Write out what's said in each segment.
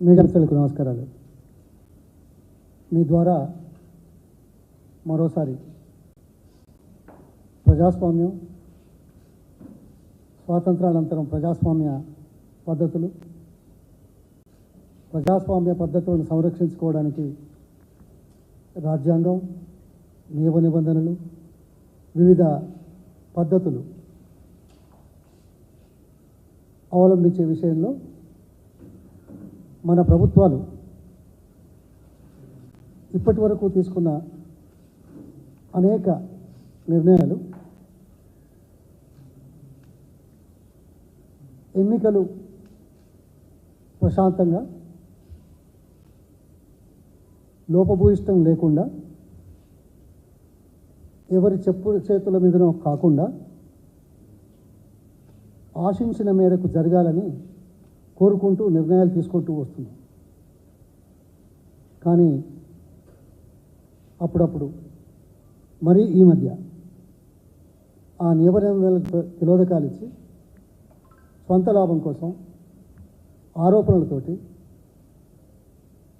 మీడియంస్లకు నమస్కారాలు. మీ ద్వారా మరోసారి ప్రజాస్వామ్యం స్వాతంత్రానంతరం ప్రజాస్వామ్య పద్ధతులు ప్రజాస్వామ్య పద్ధతులను సంరక్షించుకోవడానికి రాజ్యాంగం నియమ నిబంధనలు వివిధ పద్ధతులు అవలంబించే విషయంలో మన ప్రభుత్వాలు ఇప్పటి వరకు తీసుకున్న అనేక నిర్ణయాలు ఎన్నికలు ప్రశాంతంగా లోపభూయిష్టం లేకుండా ఎవరి చెప్పు చేతుల మీదనో కాకుండా ఆశించిన మేరకు జరగాలని కోరుకుంటూ నిర్ణయాలు తీసుకుంటూ వస్తున్నాం. కానీ అప్పుడప్పుడు మరీ ఈ మధ్య ఆ నిబంధనలకు తిలోదకాలు ఇచ్చి స్వంత లాభం కోసం ఆరోపణలతోటి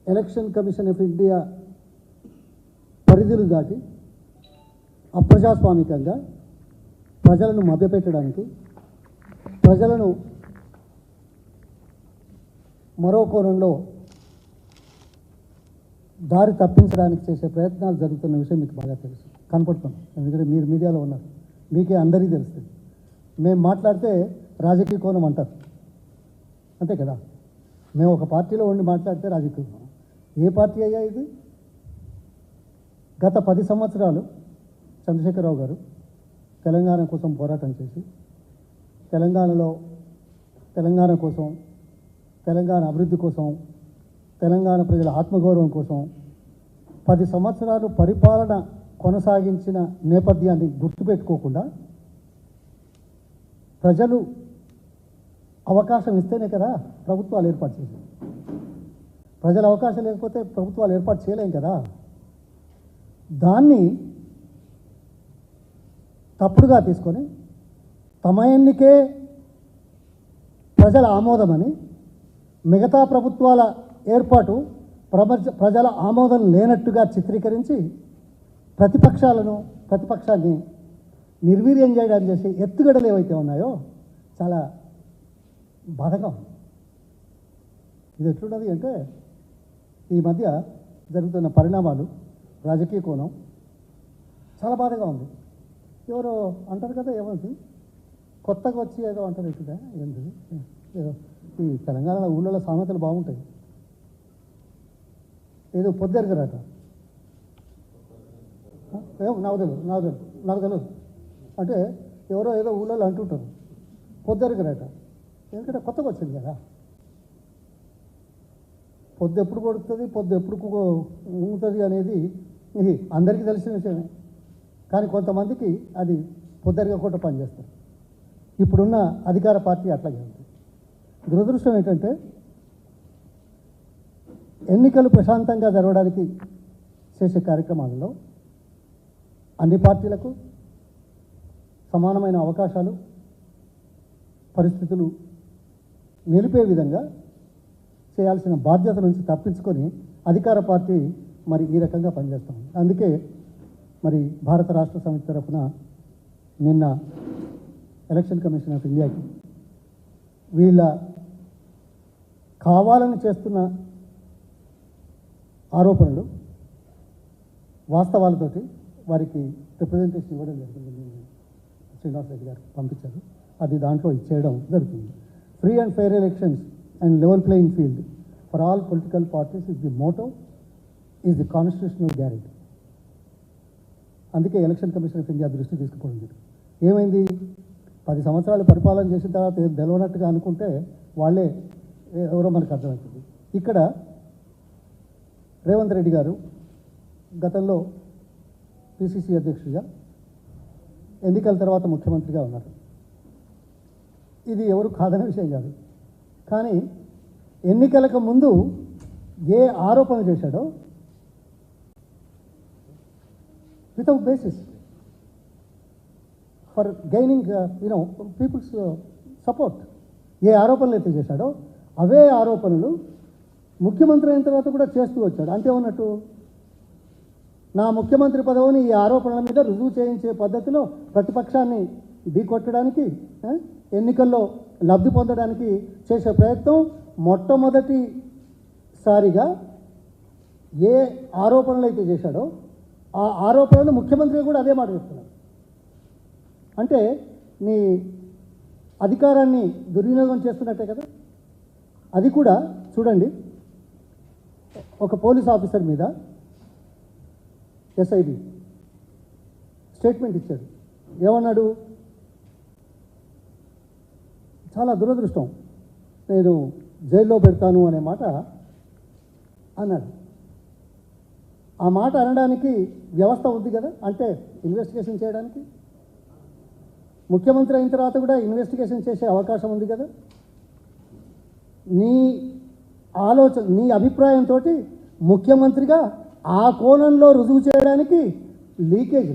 ఎలక్షన్ కమిషన్ ఆఫ్ ఇండియా పరిధులు దాటి అప్రజాస్వామికంగా ప్రజలను మభ్యపెట్టడానికి ప్రజలను మరో కోణంలో దారి తప్పించడానికి చేసే ప్రయత్నాలు జరుగుతున్న విషయం మీకు బాగా తెలుసు. కనపడుతుంది. ఎందుకంటే మీరు మీడియాలో ఉన్నారు. మీకే అందరికీ తెలుస్తుంది. మేము మాట్లాడితే రాజకీయ కోణం అంటారు. అంతే కదా? మేము ఒక పార్టీలో ఉండి మాట్లాడితే రాజకీయ కోణం. ఏ పార్టీ అయ్యా ఇది? గత పది సంవత్సరాలు చంద్రశేఖరరావు గారు తెలంగాణ కోసం పోరాటం చేసి తెలంగాణలో తెలంగాణ కోసం తెలంగాణ అభివృద్ధి కోసం తెలంగాణ ప్రజల ఆత్మగౌరవం కోసం పది సంవత్సరాలు పరిపాలన కొనసాగించిన నేపథ్యాన్ని గుర్తుపెట్టుకోకుండా ప్రజలు అవకాశం ఇస్తేనే కదా ప్రభుత్వాలు ఏర్పాటు చేశారు ప్రజల అవకాశం లేకపోతే ప్రభుత్వాలు ఏర్పాటు చేయలేం కదా. దాన్ని తప్పుడుగా తీసుకొని తమ ఎన్నికే ప్రజల ఆమోదమని మిగతా ప్రభుత్వాల ఏర్పాటు ప్రపంచ ప్రజల ఆమోదం లేనట్టుగా చిత్రీకరించి ప్రతిపక్షాలను ప్రతిపక్షాన్ని నిర్వీర్యం చేయడానికి చేసే ఎత్తుగడలు ఏవైతే ఉన్నాయో చాలా బాధగా ఉంది ఇది ఎట్లున్నది అంటే ఈ మధ్య జరుగుతున్న పరిణామాలు రాజకీయ కోణం చాలా బాధగా ఉంది. ఎవరో అంటారు కదా ఏమంది కొత్తగా వచ్చి ఏదో అంటారు ఇక్కడ ఏంటి ఏదో ఈ తెలంగాణ ఊళ్ళలో సామెతలు బాగుంటాయి. ఏదో పొద్దెరగరాట నాకు తెలియదు నాకు తెలియదు నాకు తెలియదు అంటే ఎవరో ఏదో ఊళ్ళో అంటుంటారు. పొద్దెరగరాట ఎందుకంటే కొత్తగా వచ్చింది కదా. పొద్దు ఎప్పుడు కొడుతుంది పొద్దు ఎప్పుడు ఉంగుతుంది అనేది ఇది అందరికీ తెలిసిన విషయమే. కానీ కొంతమందికి అది పొద్దరిగకుండా పనిచేస్తారు ఇప్పుడున్న అధికార పార్టీ అట్లాగే ఉంది దురదృష్టం ఏంటంటే ఎన్నికలు ప్రశాంతంగా జరగడానికి చేసే కార్యక్రమాలలో అన్ని పార్టీలకు సమానమైన అవకాశాలు పరిస్థితులు నిలిపే విధంగా చేయాల్సిన బాధ్యత నుంచి తప్పించుకొని అధికార పార్టీ మరి ఈ రకంగా పనిచేస్తాం అందుకే మరి భారత రాష్ట్ర సమితి తరఫున నిన్న ఎలక్షన్ కమిషన్ ఆఫ్ ఇండియాకి వీళ్ళ కావాలని చేస్తున్న ఆరోపణలు వాస్తవాలతోటి వారికి రిప్రజెంటేషన్ ఇవ్వడం జరుగుతుంది శ్రీనివాస్ రెడ్డి గారు పంపించారు. అది దాంట్లో ఇచ్చేయడం జరుగుతుంది. Free and fair elections and level playing field for all political parties is the motto is the constitutional guarantee అందుకే ఎలక్షన్ కమిషన్ ఆఫ్ ఇండియా దృష్టి తీసుకుపోయింది ఏమైంది? పది సంవత్సరాలు పరిపాలన చేసిన తర్వాత తెలవనట్టుగా అనుకుంటే వాళ్ళే ఎవరో మనకు అర్థమవుతుంది. ఇక్కడ రేవంత్ రెడ్డి గారు గతంలో పిసిసి అధ్యక్షుడిగా ఎన్నికల తర్వాత ముఖ్యమంత్రిగా ఉన్నారు. ఇది ఎవరు కాదనే విషయం కాదు. కానీ ఎన్నికలకు ముందు ఏ ఆరోపణ చేశాడో without basis for gaining you know people's support ఏ ఆరోపణలు అయితే చేశాడో అవే ఆరోపణలు ముఖ్యమంత్రి అయిన తర్వాత కూడా చేస్తూ వచ్చాడు. అంటే ఉన్నట్టు నా ముఖ్యమంత్రి పదవిని ఈ ఆరోపణల మీద రుజువు చేయించే పద్ధతిలో ప్రతిపక్షాన్ని ఢీకొట్టడానికి ఎన్నికల్లో లబ్ధి పొందడానికి చేసే ప్రయత్నం మొట్టమొదటిసారిగా ఏ ఆరోపణలు అయితే చేశాడో ఆ ఆరోపణలు ముఖ్యమంత్రి కూడా అదే మాట చెప్తున్నాడు అంటే నీ అధికారాన్ని దుర్వినియోగం చేస్తున్నట్టే కదా? అది కూడా చూడండి. ఒక పోలీస్ ఆఫీసర్ మీద ఎస్ఐబి స్టేట్మెంట్ ఇచ్చాడు. ఏమన్నాడు? చాలా దురదృష్టం. నేను జైల్లో పెడతాను అనే మాట అన్నాడు. ఆ మాట అనడానికి వ్యవస్థ ఉంది కదా అంటే ఇన్వెస్టిగేషన్ చేయడానికి. ముఖ్యమంత్రి అయిన తర్వాత కూడా ఇన్వెస్టిగేషన్ చేసే అవకాశం ఉంది కదా. నీ ఆలోచన నీ అభిప్రాయంతో ముఖ్యమంత్రిగా ఆ కోణంలో రుజువు చేయడానికి లీకేజ్.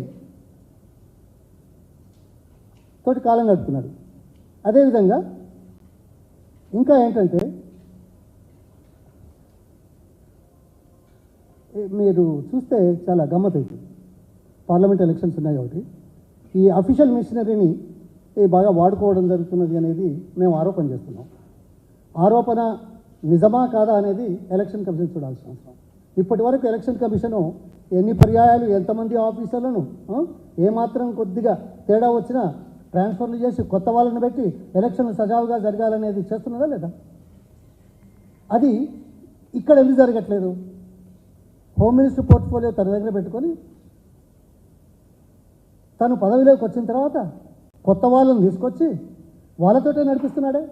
తోటి కాలం గడుపుతున్నాడు. అదేవిధంగా ఇంకా ఏంటంటే మీరు చూస్తే చాలా గమ్మత్ అవుతుంది పార్లమెంట్ ఎలక్షన్స్ ఉన్నాయి కాబట్టి. ఈ అఫీషియల్ మిషనరీని బాగా వాడుకోవడం జరుగుతున్నది అనేది మేము ఆరోపణ చేస్తున్నాం. ఆరోపణ నిజమా కాదా అనేది ఎలక్షన్ కమిషన్ చూడాల్సిన అవసరం. ఇప్పటి వరకు ఎలక్షన్ కమిషను ఎన్ని పర్యాయాలు ఎంతమంది ఆఫీసర్లను ఏమాత్రం కొద్దిగా తేడా వచ్చినా ట్రాన్స్ఫర్లు చేసి కొత్త వాళ్ళని పెట్టి ఎలక్షన్ సజావుగా జరగాలనేది చేస్తున్నదా లేదా? అది ఇక్కడ ఎందుకు జరగట్లేదు? హోమ్ మినిస్టర్ పోర్ట్ఫోలియో తన దగ్గర పెట్టుకొని తను పదవిలోకి వచ్చిన తర్వాత కొత్త వాళ్ళని తీసుకొచ్చి వాళ్ళతోటే నడిపిస్తున్నాడే?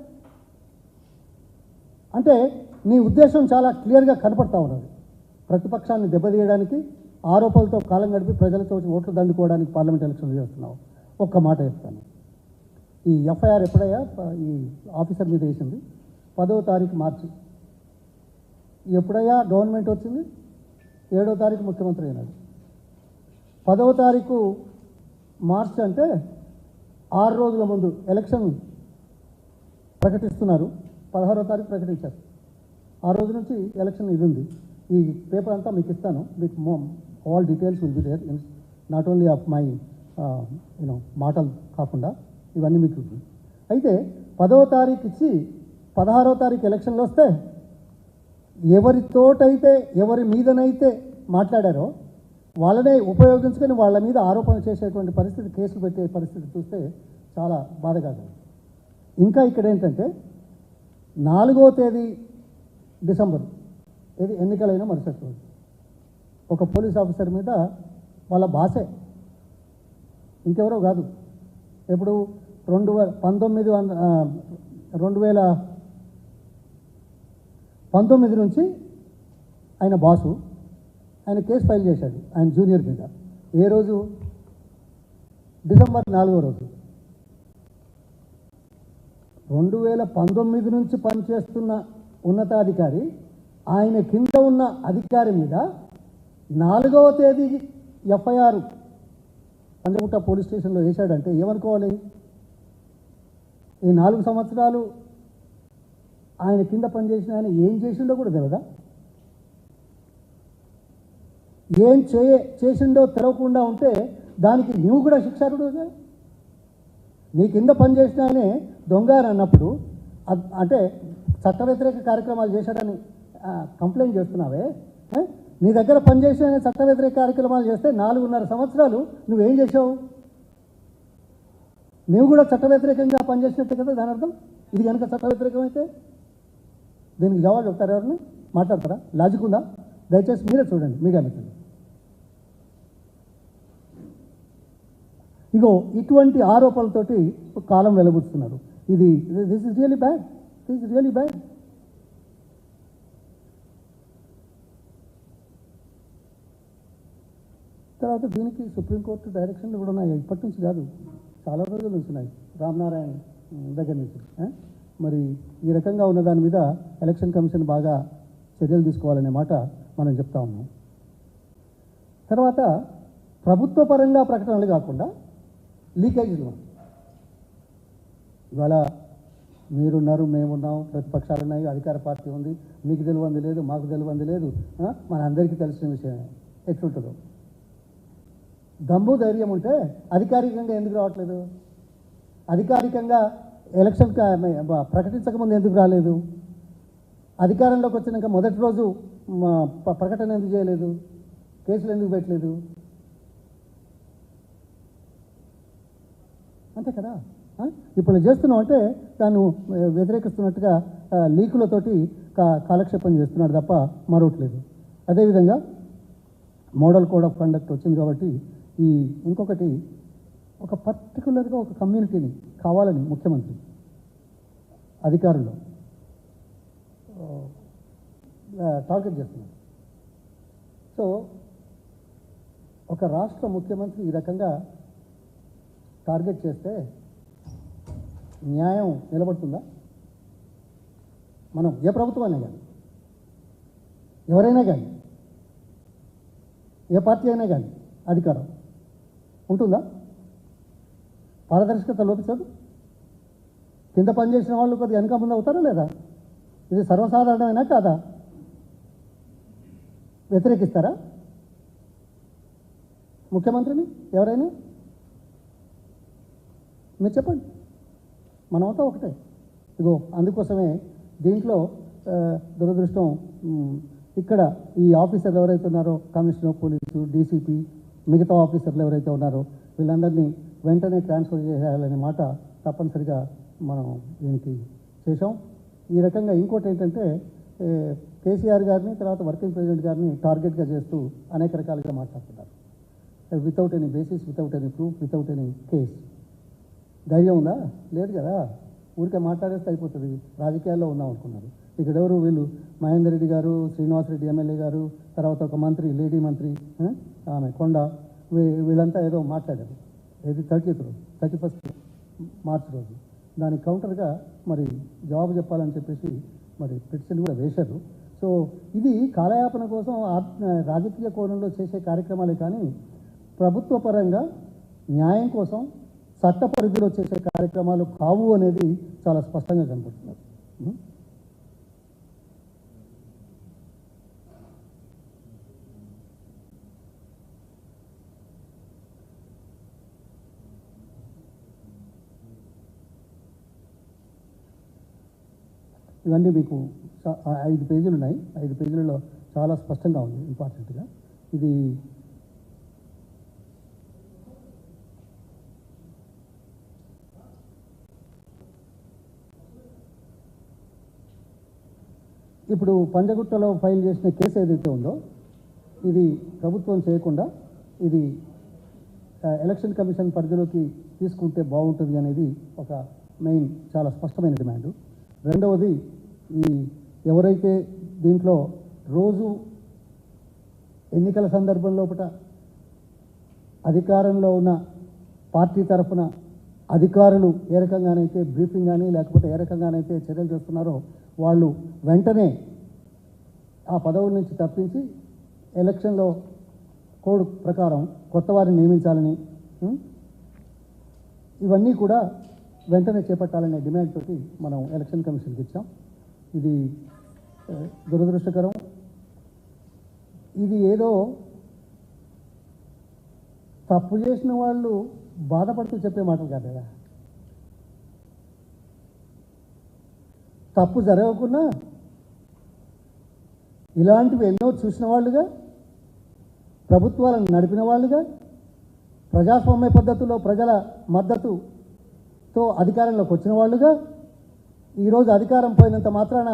అంటే నీ ఉద్దేశం చాలా క్లియర్గా కనపడతా ఉన్నది. ప్రతిపక్షాన్ని దెబ్బతీయడానికి ఆరోపణలతో కాలం గడిపి ప్రజలతో ఓట్లు దండుకోవడానికి పార్లమెంట్ ఎలక్షన్లు చేస్తున్నావు. ఒక్క మాట చెప్తాను. ఈ ఎఫ్ఐఆర్ ఎప్పుడయ్యా? ఈ ఆఫీసర్ మీద వేసింది. పదవ తారీఖు మార్చి. ఎప్పుడయ్యా గవర్నమెంట్ వచ్చింది? ఏడో తారీఖు ముఖ్యమంత్రి అయినాడు. పదవ తారీఖు మార్చి అంటే ఆరు రోజుల ముందు ఎలక్షన్ ప్రకటిస్తున్నారు. పదహారో తారీఖు ప్రకటించారు. ఆ రోజు నుంచి ఎలక్షన్ ఇది ఉంది ఈ పేపర్ అంతా మీకు ఇస్తాను. మీకు more all details will be there not only of my you know మాటలు కాకుండా ఇవన్నీ మీకు అయితే పదవ తారీఖు ఇచ్చి పదహారో తారీఖు ఎలక్షన్లు వస్తే ఎవరితోటైతే ఎవరి మీదనైతే మాట్లాడారో వాళ్ళనే ఉపయోగించుకొని వాళ్ళ మీద ఆరోపణ చేసేటువంటి పరిస్థితి కేసులు పెట్టే పరిస్థితి చూస్తే చాలా బాధగా ఉంది. ఇంకా ఇక్కడ ఏంటంటే నాలుగో తేదీ డిసెంబర్. ఇది ఎన్నికలైన మరుసటి రోజు. ఒక పోలీస్ ఆఫీసర్ మీద వాళ్ళ బాసే. ఇంకెవరో కాదు. ఇప్పుడు రెండు వేల పంతొమ్మిది వంద రెండు వేల పంతొమ్మిది నుంచి ఆయన బాసు ఆయన కేసు ఫైల్ చేశాడు ఆయన జూనియర్ మీద. ఏ రోజు? డిసెంబర్ నాలుగో రోజు. రెండు వేల పంతొమ్మిది నుంచి పనిచేస్తున్న ఉన్నతాధికారి ఆయన కింద ఉన్న అధికారి మీద నాలుగవ తేదీ ఎఫ్ఐఆర్ పంజగుట్ట పోలీస్ స్టేషన్లో వేశాడంటే ఏమనుకోవాలి? ఈ నాలుగు సంవత్సరాలు ఆయన కింద పనిచేసిన ఆయన ఏం చేసిండో కూడా తెలియదా ఏం చేయ చేసిండో తెలవకుండా ఉంటే దానికి నువ్వు కూడా శిక్షారుడు నీ కింద పనిచేసిన ఆయనే దొంగ అన్నప్పుడు అంటే చట్ట వ్యతిరేక కార్యక్రమాలు చేశాడని కంప్లైంట్ చేస్తున్నావే నీ దగ్గర పనిచేసిన చట్ట వ్యతిరేక కార్యక్రమాలు చేస్తే నాలుగున్నర సంవత్సరాలు నువ్వేం చేసావు నువ్వు కూడా చట్ట వ్యతిరేకంగా పనిచేసినట్టు కదా దాని అర్థం? ఇది కనుక చట్ట వ్యతిరేకమైతే దీనికి జవాబు చెప్తారు ఎవరిని? మాట్లాడతారా? లాజిక్ ఉందా? దయచేసి మీరే చూడండి మీడియా మిత్రులు ఇగో ఇటువంటి ఆరోపణలతోటి కాలం వెలబుతున్నారు ఇది this is really bad this is really bad తర్వాత దీనికి సుప్రీంకోర్టు డైరెక్షన్లు కూడా ఉన్నాయి. ఇప్పటి నుంచి కాదు. చాలా రోజుల నుంచి ఉన్నాయి. రామనారాయణ దగ్గర నుంచి మరి ఈ రకంగా ఉన్న దాని మీద ఎలక్షన్ కమిషన్ బాగా చర్యలు తీసుకోవాలనే మాట మనం చెప్తా ఉన్నాం. తర్వాత ప్రభుత్వ పరంగా ప్రకటనలు కాకుండా లీకేజీలు ఇవాళ మీరున్నారు మేమున్నాం ప్రతిపక్షాలు ఉన్నాయి అధికార పార్టీ ఉంది. మీకు తెలివంది లేదు మాకు తెలివంది లేదు. మన అందరికీ తెలిసిన విషయమే ఎట్లుంటుందో. దమ్ము ధైర్యం ఉంటే అధికారికంగా ఎందుకు రావట్లేదు? అధికారికంగా ఎలక్షన్ ప్రకటించకముందు ఎందుకు రాలేదు? అధికారంలోకి వచ్చినాక మొదటి రోజు ప్రకటన ఎందుకు చేయలేదు? కేసులు ఎందుకు పెట్టలేదు? అంతే కదా? ఇప్పుడు చేస్తున్నాం అంటే తను వ్యతిరేకిస్తున్నట్టుగా లీకులతోటి కాలక్షేపం చేస్తున్నాడు తప్ప మరొకట్లేదు అదేవిధంగా మోడల్ కోడ్ ఆఫ్ కండక్ట్ వచ్చింది కాబట్టి ఈ ఇంకొకటి ఒక పర్టికులర్గా ఒక కమ్యూనిటీని కావాలని ముఖ్యమంత్రి అధికారులు టార్గెట్ చేస్తున్నారు. సో ఒక రాష్ట్ర ముఖ్యమంత్రి ఈ రకంగా టార్గెట్ చేస్తే న్యాయం నిలబడుతుందా? మనం ఏ ప్రభుత్వమైనా కానీ ఎవరైనా కానీ ఏ పార్టీ అయినా కానీ అధికారం ఉంటుందా? పారదర్శకత లోపించదు? కింద పనిచేసిన వాళ్ళు కొద్దిగా వెనక ముందు అవుతారా లేదా? ఇది సర్వసాధారణమైనా కాదా? వ్యతిరేకిస్తారా? ముఖ్యమంత్రిని ఎవరైనా? మీరు చెప్పండి. మనమంతా ఒకటే. ఇగో అందుకోసమే దీంట్లో దురదృష్టం ఇక్కడ ఈ ఆఫీసర్లు ఎవరైతే ఉన్నారో కమిషనర్ పోలీసు డీసీపీ మిగతా ఆఫీసర్లు ఎవరైతే ఉన్నారో వీళ్ళందరినీ వెంటనే ట్రాన్స్ఫర్ చేయాలనే మాట తప్పనిసరిగా మనం దీనికి చేశాం. ఈ రకంగా ఇంకోటి ఏంటంటే కేసీఆర్ గారిని తర్వాత వర్కింగ్ ప్రెసిడెంట్ గారిని టార్గెట్గా చేస్తూ అనేక రకాలుగా మాట్లాడుతున్నారు. Without any basis without any proof without any case. ధైర్యం ఉందా? లేదు కదా. ఊరికే మాట్లాడేస్తే అయిపోతుంది. రాజకీయాల్లో ఉందాం అనుకున్నారు. ఇక్కడ ఎవరు వీళ్ళు? మహేందర్ రెడ్డి గారు శ్రీనివాస్ రెడ్డి ఎమ్మెల్యే గారు తర్వాత ఒక మంత్రి లేడీ మంత్రి ఆమె కొండ. వీ- వీళ్ళంతా ఏదో మాట్లాడారు. ఏది? థర్టీత్ రోజు. థర్టీ ఫస్ట్ మార్చ్ రోజు. దానికి కౌంటర్గా మరి జవాబు చెప్పాలని చెప్పేసి మరి పిటిషన్ కూడా వేశారు. సో ఇది కాలయాపన కోసం రాజకీయ కోణంలో చేసే కార్యక్రమాలే కానీ ప్రభుత్వ పరంగా న్యాయం కోసం చట్ట పరిధిలో చేసే కార్యక్రమాలు కావు అనేది చాలా స్పష్టంగా కనబడుతున్నది ఇవన్నీ మీకు ఐదు పేజీలు ఉన్నాయి. ఐదు పేజీలలో చాలా స్పష్టంగా ఉంది ఇంపార్టెంట్గా. ఇది ఇప్పుడు పంజగుట్టలో ఫైల్ చేసిన కేసు ఏదైతే ఉందో ఇది ప్రభుత్వం చేయకుండా ఇది ఎలక్షన్ కమిషన్ పరిధిలోకి తీసుకుంటే బాగుంటుంది అనేది ఒక మెయిన్ చాలా స్పష్టమైన డిమాండ్. రెండవది ఈ ఎవరైతే దీంట్లో రోజు ఎన్నికల సందర్భం లోపల అధికారంలో ఉన్న పార్టీ తరఫున అధికారులు ఏ రకంగానైతే బ్రీఫింగ్ కానీ లేకపోతే ఏ రకంగానైతే చర్యలు చేస్తున్నారో వాళ్ళు వెంటనే ఆ పదవుల నుంచి తప్పించి ఎలక్షన్లో కోడ్ ప్రకారం కొత్త వారిని నియమించాలని ఇవన్నీ కూడా వెంటనే చేపట్టాలనే డిమాండ్ తోటి మనం ఎలక్షన్ కమిషన్కి ఇచ్చాం. ఇది దురదృష్టకరం. ఇది ఏదో తప్పు చేసిన వాళ్ళు బాధపడుతూ చెప్పే మాటలు కాదయా తప్పు జరగకున్నా ఇలాంటివి ఎన్నో చూసిన వాళ్ళుగా ప్రభుత్వాలను నడిపిన వాళ్ళుగా ప్రజాస్వామ్య పద్ధతిలో ప్రజల మద్దతుతో అధికారంలోకి వచ్చిన వాళ్ళుగా ఈరోజు అధికారం పోయినంత మాత్రాన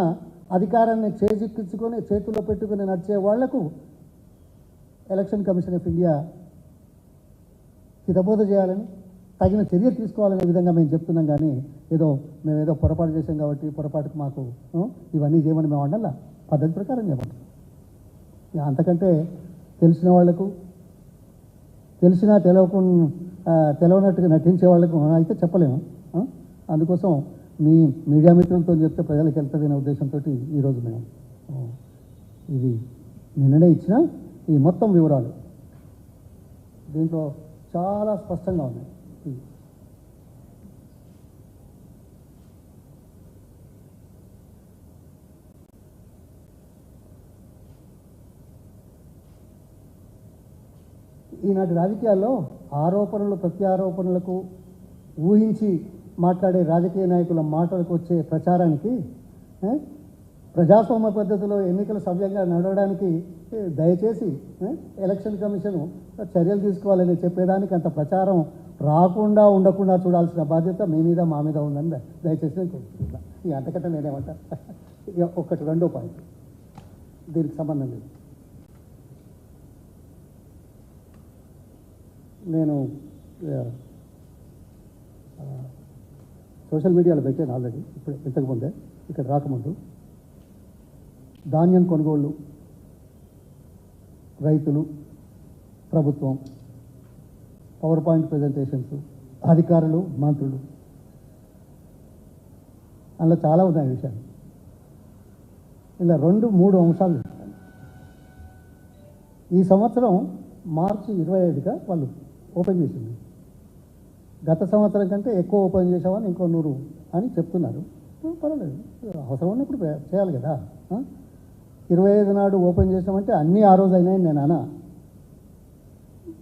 అధికారాన్ని చేజిక్కించుకొని చేతుల్లో పెట్టుకుని నడిచే వాళ్ళకు ఎలక్షన్ కమిషన్ ఆఫ్ ఇండియా హితబోధ చేయాలని తగిన చర్య తీసుకోవాలనే విధంగా మేము చెప్తున్నాం కానీ ఏదో మేము ఏదో పొరపాటు చేసాం కాబట్టి పొరపాటుకు మాకు ఇవన్నీ చేయమని మేము అండల్లా పద్ధతి ప్రకారం చేయమంటాం. అంతకంటే తెలిసిన వాళ్ళకు తెలిసినా తెలవకుండా తెలవనట్టుగా నటించే వాళ్ళకు అయితే చెప్పలేము. అందుకోసం మీ మీడియా మిత్రులతో చెప్తే ప్రజలకు వెళ్తుంది అనే ఉద్దేశంతో ఈరోజు మేము ఇది నిన్ననే ఇచ్చిన ఈ మొత్తం వివరాలు. దీంట్లో చాలా స్పష్టంగా ఉన్నాయి ఈనాటి రాజకీయాల్లో ఆరోపణలు ప్రత్యారోపణలకు ఊహించి మాట్లాడే రాజకీయ నాయకుల మాటలకు వచ్చే ప్రచారానికి ప్రజాస్వామ్య పద్ధతిలో ఎన్నికలు సవ్యంగా నడవడానికి దయచేసి ఎలక్షన్ కమిషన్ చర్యలు తీసుకోవాలని చెప్పేదానికి అంత ప్రచారం రాకుండా ఉండకుండా చూడాల్సిన బాధ్యత మీ మీద మా మీద ఉందని దయచేసి నేను కోరుకుంటున్నాను ఈ అంతకంటే నేనేమంటా? ఇక ఒకటి రెండో పాయింట్. దీనికి సంబంధం లేదు. నేను సోషల్ మీడియాలో పెట్టాను ఆల్రెడీ ఇప్పుడు ఇంతకుముందే ఇక్కడ రాకముందు. ధాన్యం కొనుగోళ్ళు రైతులు ప్రభుత్వం పవర్ పాయింట్ ప్రజెంటేషన్స్ అధికారులు మంత్రులు. అందులో చాలా ఉన్నాయి విషయాలు. ఇలా రెండు మూడు అంశాలు ఈ సంవత్సరం మార్చి ఇరవై ఐదుగా వాళ్ళు ఓపెన్ చేసింది. గత సంవత్సరం కంటే ఎక్కువ ఓపెన్ చేసామని ఇంకో నూరు అని చెప్తున్నారు. పర్వాలేదు అవసరం ఉన్నప్పుడు చేయాలి కదా. ఇరవై ఐదు నాడు ఓపెన్ చేసామంటే అన్నీ ఆ రోజు అయినాయని నేను అనా.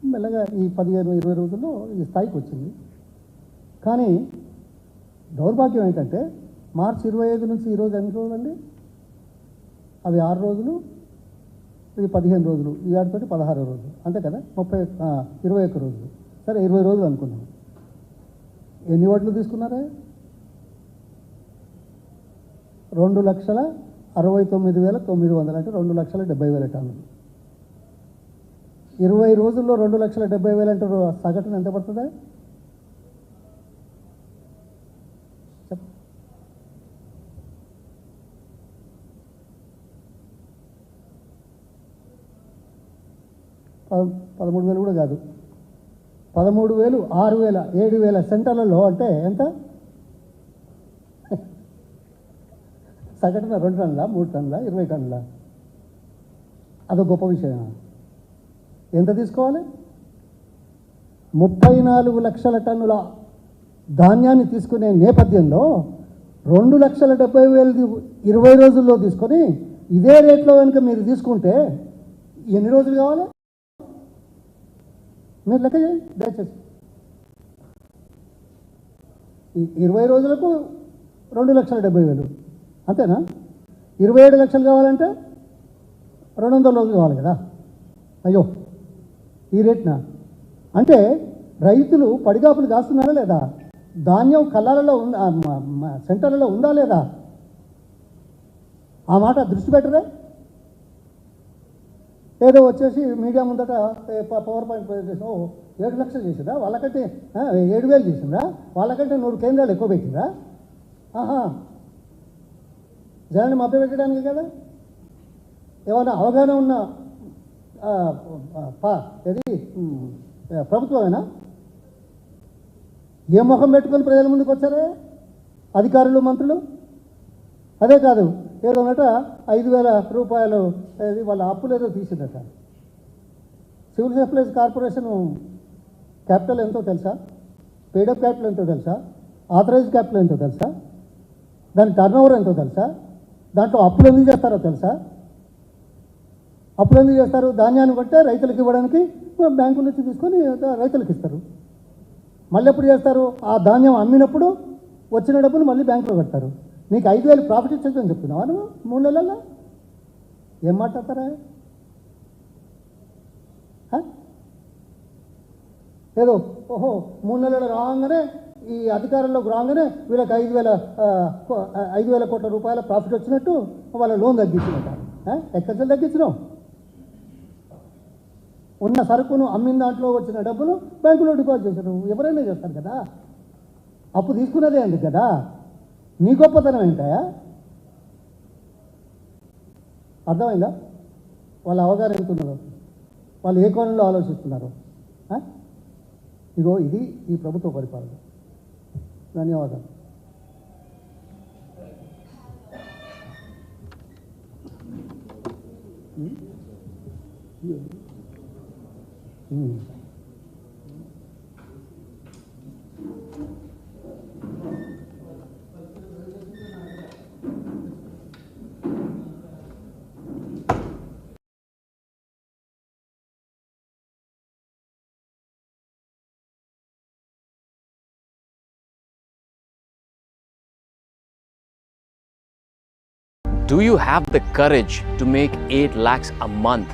మెల్లగా ఈ పదిహేను ఇరవై రోజుల్లో ఈ స్థాయికి వచ్చింది. కానీ దౌర్భాగ్యం ఏంటంటే మార్చి ఇరవై ఐదు నుంచి ఈరోజు ఎన్ని రోజులండి అవి ఆరు రోజులు ఇది పదిహేను రోజులు ఈ ఆడితోటి పదహారు రోజులు. అంతే కదా? ముప్పై ఇరవై ఒక్క రోజులు. సరే ఇరవై రోజులు అనుకున్నాం ఎన్ని ఓట్లు తీసుకున్నారా? రెండు లక్షల అరవై తొమ్మిది వేల తొమ్మిది వందలు అంటే రెండు లక్షల డెబ్బై వేల టన్నులు. ఇరవై రోజుల్లో రెండు లక్షల డెబ్బై వేలు అంటే సగటున ఎంత పడుతుందా? చెప్ పద- పదమూడు వేలు కూడా కాదు. పదమూడు వేలు ఆరు వేల ఏడు వేల సెంటర్లలో అంటే ఎంత? సగటున రెండు టన్నుల మూడు టన్నుల ఇరవై టన్నుల? అదొక గొప్ప విషయం ఎంత తీసుకోవాలి? ముప్పై నాలుగు లక్షల టన్నుల ధాన్యాన్ని తీసుకునే నేపథ్యంలో రెండు లక్షల డెబ్బై వేలు ఇరవై రోజుల్లో తీసుకొని ఇదే రేట్లో కనుక మీరు తీసుకుంటే ఎన్ని రోజులు కావాలి? మీరు లెక్క చేయండి దయచేసి. ఇరవై రోజులకు రెండు లక్షల డెబ్బై వేలు. అంతేనా? ఇరవై ఏడు లక్షలు కావాలంటే రెండు వందల రోజులు కావాలి కదా. అయ్యో ఈ రేట్నా? అంటే రైతులు పడిగాపులు కాస్తున్నారా లేదా? ధాన్యం కళ్ళాలలో ఉందా సెంటర్లలో ఉందా లేదా? ఆ మాట దృష్టి పెట్టరే? ఏదో వచ్చేసి మీడియా ముందట పవర్ పాయింట్ ప్రజెంటేషన్ ఓ ఏడు లక్షలు చేసిందా? వాళ్ళకంటే ఏడు వేలు చేసిందా? వాళ్ళకంటే నూరు కేంద్రాలు ఎక్కువ పెట్టిందా? ఆహా జనాన్ని మభ్య పెట్టడానికి కదా? ఏమైనా అవగాహన ఉన్న పా ఏది? ప్రభుత్వమేనా? ఏ ముఖం పెట్టుకొని ప్రజల ముందుకు వచ్చారే? అధికారులు మంత్రులు? అదే కాదు ఏదో ఉన్నట ఐదు వేల రూపాయలు వాళ్ళ అప్పులు ఏదో తీసిందట. సివిల్ సప్లైస్ కార్పొరేషన్ క్యాపిటల్ ఎంతో తెలుసా? పేడప్ క్యాపిటల్ ఎంతో తెలుసా? ఆథరైజ్ క్యాపిటల్ ఎంతో తెలుసా? దాని టర్న్ ఓవర్ ఎంతో తెలుసా? దాంట్లో అప్పులు ఎందుకు చేస్తారో తెలుసా? అప్పులు ఎందుకు చేస్తారు? ధాన్యాన్ని కొంటే రైతులకు ఇవ్వడానికి బ్యాంకుల నుంచి తీసుకొని రైతులకు ఇస్తారు. మళ్ళీ ఎప్పుడు చేస్తారు? ఆ ధాన్యం అమ్మినప్పుడు వచ్చిన డబ్బులు మళ్ళీ బ్యాంకులో కడతారు. నీకు ఐదు వేలు ప్రాఫిట్ ఇచ్చేదని చెప్తున్నావా నువ్వు? మూడు నెలల్లో? ఏం మాట్లాడతారా? ఏదో ఓహో మూడు నెలలు రాగానే ఈ అధికారంలోకి రాగానే వీళ్ళకి ఐదు వేల ఐదు వేల కోట్ల రూపాయల ప్రాఫిట్ వచ్చినట్టు వాళ్ళ లోన్ తగ్గించినట్ట. ఎక్కడ తగ్గించినాం. ఉన్న సరుకును అమ్మిన దాంట్లో వచ్చిన డబ్బులు బ్యాంకులో డిపాజిట్ చేశారు. ఎవరైనా చేస్తారు కదా? అప్పు తీసుకున్నదే అందుకు కదా? నీ గొప్పతనం ఏంటయా అర్థమైందా? వాళ్ళ అవగాహన ఎంత ఉన్నదో వాళ్ళు ఏ కోణంలో ఆలోచిస్తున్నారు? ఇగో ఇది ఈ ప్రభుత్వ పరిపాలన. 那你好的。嗯，嗯。Do you have the courage to make 8 lakhs a month